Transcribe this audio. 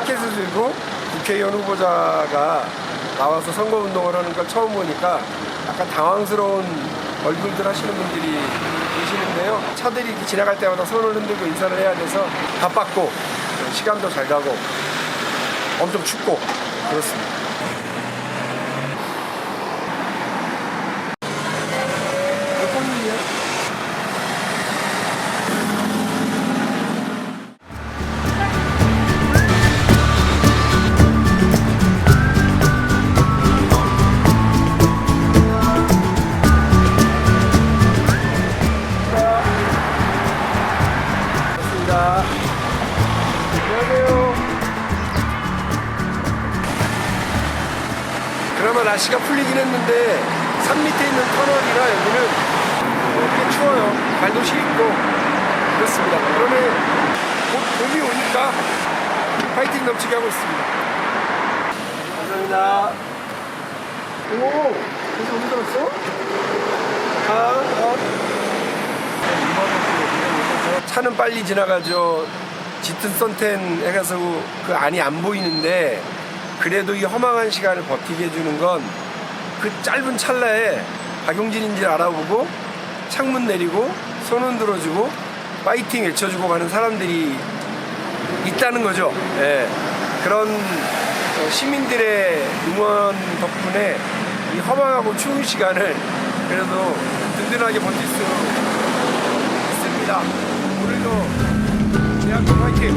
티켓을 들고 국회의원 후보자가 나와서 선거운동을 하는 걸 처음 보니까 약간 당황스러운 얼굴들 하시는 분들이 계시는데요. 차들이 지나갈 때마다 손을 흔들고 인사를 해야 돼서 바빴고 시간도 잘 가고 엄청 춥고 그렇습니다. 반갑습니다. 안녕하세요. 그나마 날씨가 풀리긴 했는데 산 밑에 있는 터널이라 여기는 어, 꽤 추워요. 발도 시리고 그렇습니다. 그러면 곧 봄이 오니까 파이팅 넘치게 하고 있습니다. 감사합니다. 오, 그래서 어디 들었어? 아, 아. 차는 빨리 지나가죠. 짙은 선텐 해가지고 그 안이 안 보이는데 그래도 이 허망한 시간을 버티게 해주는 건 그 짧은 찰나에 박용진인지 알아보고 창문 내리고 손 흔들어주고 파이팅 외쳐주고 가는 사람들이 있다는 거죠. 예. 그런 어, 시민들의 응원 덕분에 이 허망하고 추운 시간을 그래도 든든하게 버틸 수 있습니다. Як пройти?